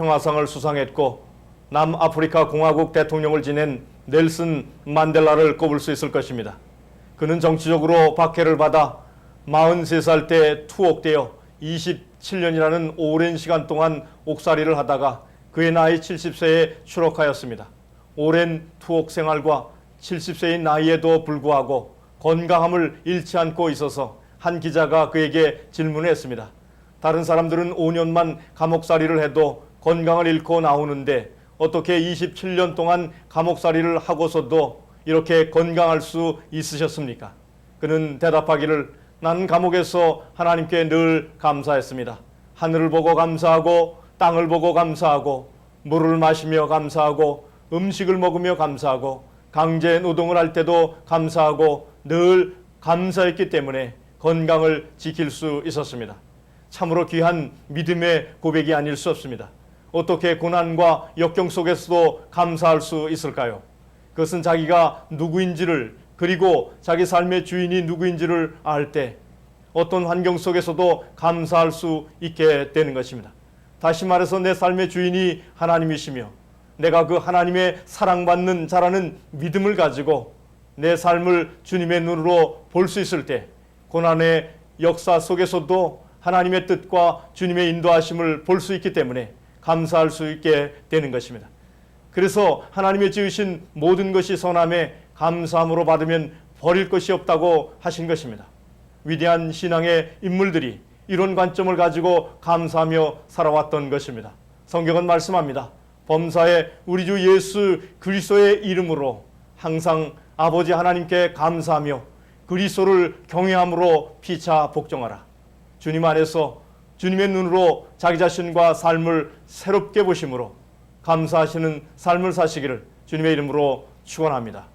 평화상을 수상했고 남아프리카 공화국 대통령을 지낸 넬슨 만델라를 꼽을 수 있을 것입니다. 그는 정치적으로 박해를 받아 43살 때 투옥되어 27년이라는 오랜 시간 동안 옥살이를 하다가 그의 나이 70세에 추록하였습니다. 오랜 투옥 생활과 70세인 나이에도 불구하고 건강함을 잃지 않고 있어서 한 기자가 그에게 질문했습니다. 다른 사람들은 5년만 감옥살이를 해도 건강을 잃고 나오는데 어떻게 27년 동안 감옥살이를 하고서도 이렇게 건강할 수 있으셨습니까? 그는 대답하기를 나는 감옥에서 하나님께 늘 감사했습니다. 하늘을 보고 감사하고 땅을 보고 감사하고 물을 마시며 감사하고 음식을 먹으며 감사하고 강제 노동을 할 때도 감사하고 늘 감사했기 때문에 건강을 지킬 수 있었습니다. 참으로 귀한 믿음의 고백이 아닐 수 없습니다. 어떻게 고난과 역경 속에서도 감사할 수 있을까요? 그것은 자기가 누구인지를 그리고 자기 삶의 주인이 누구인지를 알 때 어떤 환경 속에서도 감사할 수 있게 되는 것입니다. 다시 말해서 내 삶의 주인이 하나님이시며 내가 그 하나님의 사랑받는 자라는 믿음을 가지고 내 삶을 주님의 눈으로 볼 수 있을 때 고난의 역사 속에서도 하나님의 뜻과 주님의 인도하심을 볼 수 있기 때문에 감사할 수 있게 되는 것입니다. 그래서 하나님의 지으신 모든 것이 선함에 감사함으로 받으면 버릴 것이 없다고 하신 것입니다. 위대한 신앙의 인물들이 이런 관점을 가지고 감사하며 살아왔던 것입니다. 성경은 말씀합니다. 범사에 우리 주 예수 그리스도의 이름으로 항상 아버지 하나님께 감사하며 그리스도를 경외함으로 피차 복종하라. 주님 안에서 주님의 눈으로 자기 자신과 삶을 새롭게 보심으로 감사하시는 삶을 사시기를 주님의 이름으로 축원합니다.